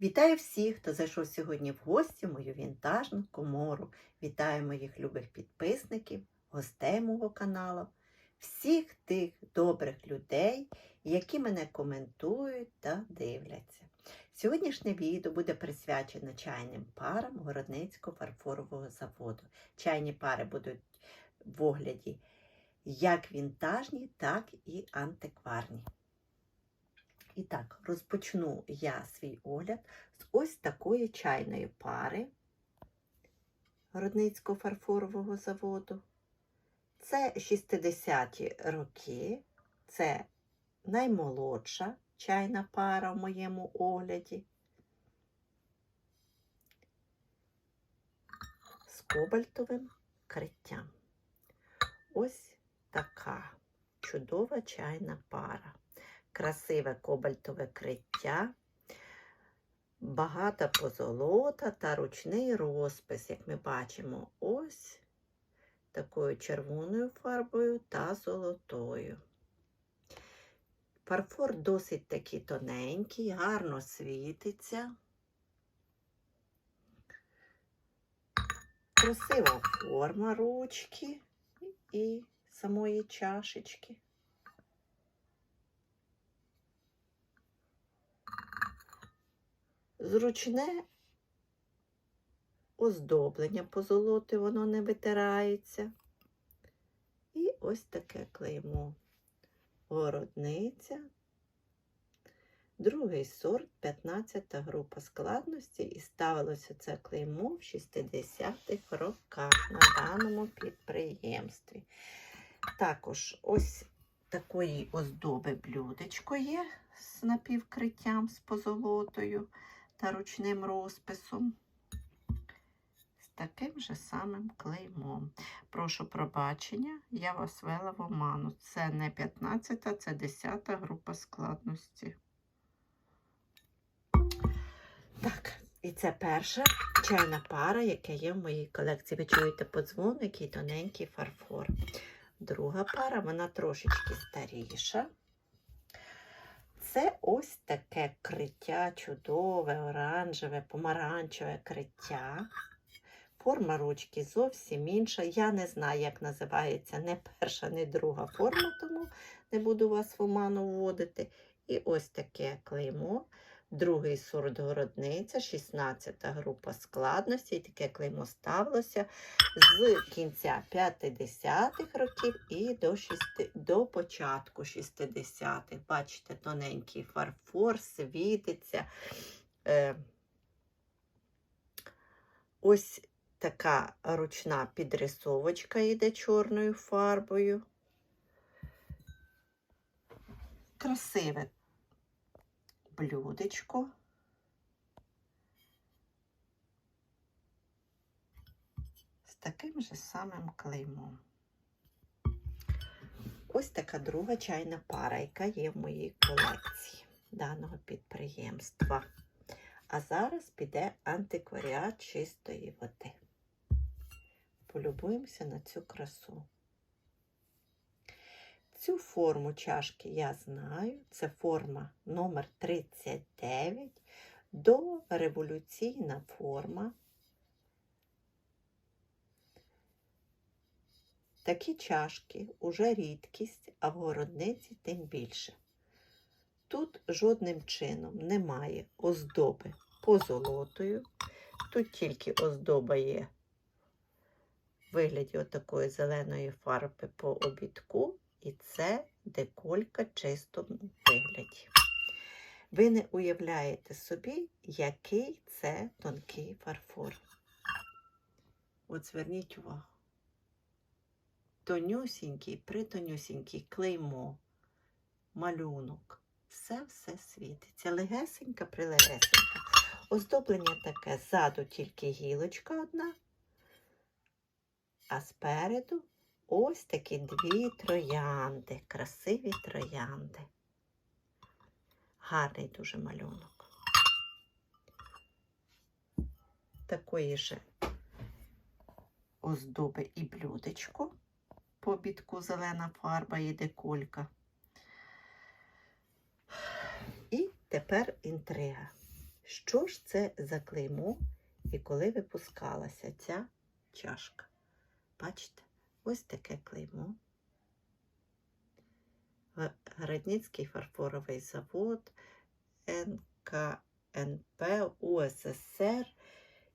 Вітаю всіх, хто зайшов сьогодні в гості в мою вінтажну комору. Вітаю моїх любих підписників, гостей мого каналу, всіх тих добрих людей, які мене коментують та дивляться. Сьогоднішнє відео буде присвячено чайним парам Городницького фарфорового заводу. Чайні пари будуть в огляді як вінтажні, так і антикварні. І так, розпочну я свій огляд з ось такої чайної пари Городницького фарфорового заводу. Це 60-ті роки, це наймолодша чайна пара в моєму огляді. З кобальтовим криттям. Ось така чудова чайна пара красиве кобальтове криття, багата позолота та ручний розпис, як ми бачимо, ось такою червоною фарбою та золотою. Фарфор досить такий тоненький, гарно світиться. Красива форма ручки і самої чашечки. Зручне оздоблення позолоти, воно не витирається. І ось таке клеймо. Городниця. Другий сорт, 15 група складності, і ставилося це клеймо в 60-х роках на даному підприємстві. Також ось такої оздоби блюдечко є з напівкриттям з позолотою та ручним розписом. З таким же самим клеймом. Прошу пробачення, я вас вела в оману. Це не 15, це 10 група складності. Так, і це перша чайна пара, яка є в моїй колекції. Ви чуєте подзвон, який тоненький фарфор. Друга пара, вона трошечки старіша. Це ось таке криття, чудове, оранжеве, помаранчеве криття. Форма ручки зовсім інша. Я не знаю, як називається не перша, не друга форма, тому не буду вас в оману вводити. І ось таке клеймо. Другий сорт городниця, 16 група складності. І таке клеймо ставилося з кінця 50-х років і до, 6, до початку 60-х. Бачите, тоненький фарфор, світиться. Е, ось така ручна підрисовочка йде чорною фарбою. Красиве блюдечко. З таким же самим клеймом. Ось така друга чайна пара, яка є в моїй колекції даного підприємства. А зараз піде антикваріат чистої води. Полюбуємося на цю красу. Цю форму чашки я знаю. Це форма номер 39 дореволюційна форма. Такі чашки уже рідкість, а в городниці тим більше. Тут жодним чином немає оздоби позолотою. Тут тільки оздоба є вигляді отакої зеленої фарби по обідку. І це деколька в чистому вигляді. Ви не уявляєте собі, який це тонкий фарфор. От зверніть увагу. Тонюсінький, притонюсінький клеймо, малюнок. Все-все світиться. Легесенька, прилегесенька. Оздоблення таке ззаду тільки гілочка одна, а спереду ось такі дві троянди, красиві троянди. Гарний дуже малюнок. Такої ж оздоби і блюдечко. По бітку зелена фарба і деколька. І тепер інтрига. Що ж це за клеймо і коли випускалася ця чашка? Бачите, ось таке клеймо. Городницький фарфоровий завод, НКНП УССР.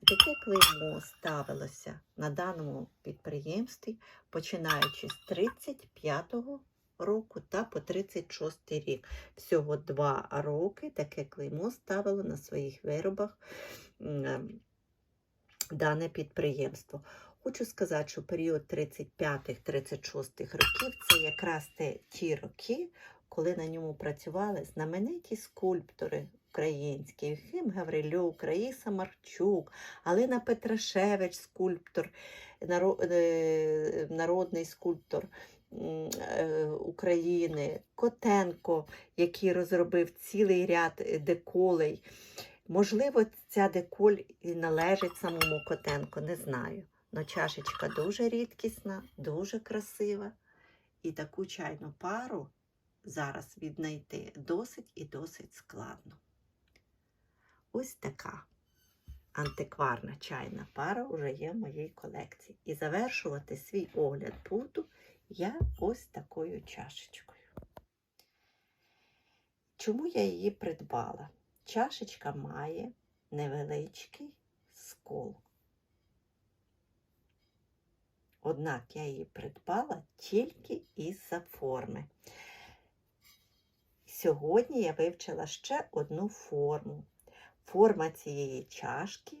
І таке клеймо ставилося на даному підприємстві, починаючи з 35-го року та по 36 рік. Всього два роки таке клеймо ставило на своїх виробах ем, дане підприємство. Хочу сказати, що період 35-36 років це якраз те, ті роки, коли на ньому працювали знамениті скульптори українські, Євгем Гаврилюк, Раїса Марчук, Алина Петрашевич, скульптор, е, народний скульптор е, України, Котенко, який розробив цілий ряд е, деколей. Можливо, ця деколь і належить самому Котенко, не знаю. Но чашечка дуже рідкісна, дуже красива. І таку чайну пару зараз віднайти досить і досить складно. Ось така антикварна чайна пара вже є в моїй колекції. І завершувати свій огляд буду я ось такою чашечкою. Чому я її придбала? Чашечка має невеличкий скол. Однак я її придбала тільки із-за форми. Сьогодні я вивчила ще одну форму. Форма цієї чашки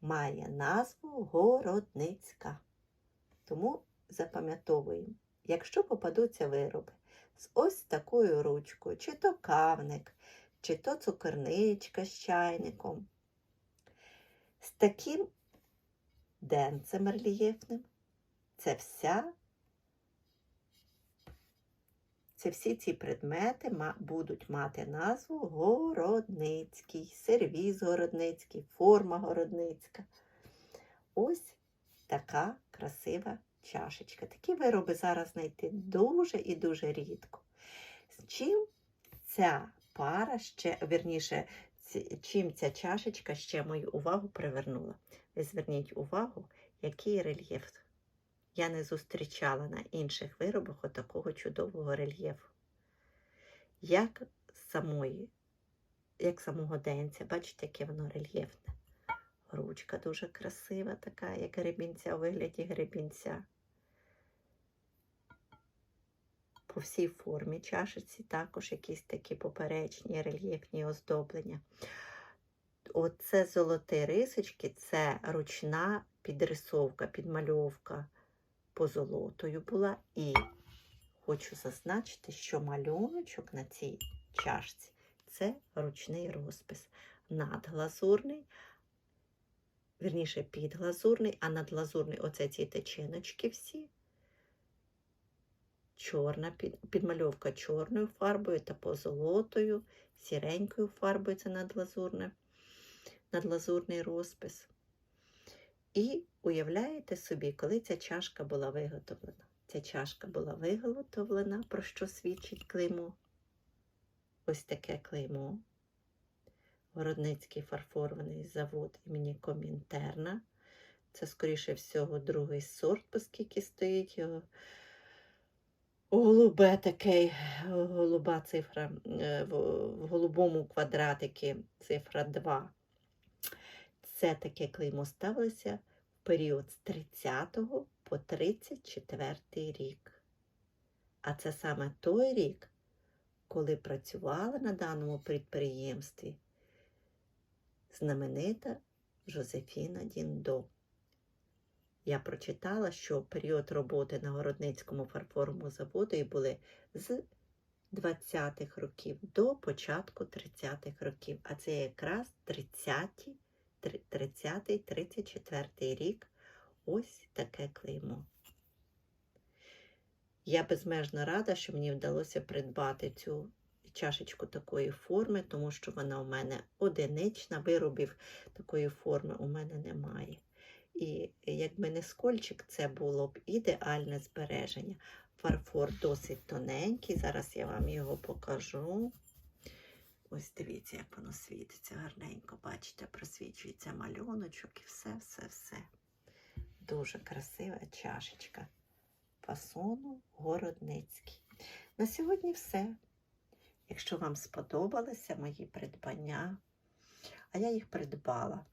має назву городницька. Тому запам'ятовуємо, якщо попадуться вироби з ось такою ручкою, чи то кавник, чи то цукерничка з чайником, з таким денцем рельєфним, це вся це всі ці предмети будуть мати назву городницький, сервіз городницький, форма городницька. Ось така красива чашечка. Такі вироби зараз знайти дуже і дуже рідко. З чим ця пара ще, вірніше, ці- чим ця чашечка ще мою увагу привернула? Ви зверніть увагу, який рельєф я не зустрічала на інших виробах отакого чудового рельєфу. Як самої, як самого денця, бачите, яке воно рельєфне. Ручка дуже красива, така, як гребінця у вигляді гребінця. По всій формі чашиці також якісь такі поперечні рельєфні оздоблення. Оце золоті рисочки це ручна підрисовка, підмальовка позолотою була. І хочу зазначити, що малюночок на цій чашці це ручний розпис. Надглазурний, вірніше підглазурний, а надглазурний оце ці течіночки всі. Чорна підмальовка чорною фарбою та позолотою, сіренькою фарбою це надлазурне, надлазурний розпис. І уявляєте собі, коли ця чашка була виготовлена. Ця чашка була виготовлена, про що свідчить клеймо. Ось таке клеймо. Городницький фарфорований завод імені Комінтерна. Це, скоріше всього, другий сорт, оскільки стоїть його голубе таке, голуба цифра, е, в голубому квадратикі цифра 2. Це таке клеймо ставилося в період з 30 по 34 рік. А це саме той рік, коли працювала на даному підприємстві знаменита Жозефіна Діндо. Я прочитала, що період роботи на Городницькому фарфоровому заводі були з 20-х років до початку 30-х років. А це якраз 30-ті 30-34 рік ось таке клеймо. Я безмежно рада, що мені вдалося придбати цю чашечку такої форми, тому що вона у мене одинична, виробів такої форми у мене немає. І якби не скольчик, це було б ідеальне збереження. Фарфор досить тоненький, зараз я вам його покажу. Ось дивіться, як воно світиться гарненько. Бачите, просвічується малюночок і все, все, все. Дуже красива чашечка фасону городницький. На сьогодні все. Якщо вам сподобалися мої придбання, а я їх придбала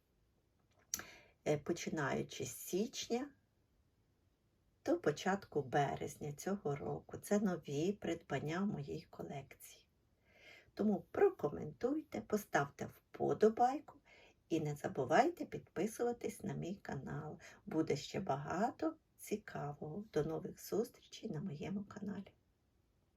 е, починаючи з січня до початку березня цього року. Це нові придбання в моїй колекції. Тому прокоментуйте, поставте вподобайку і не забувайте підписуватись на мій канал. Буде ще багато цікавого. До нових зустрічей на моєму каналі.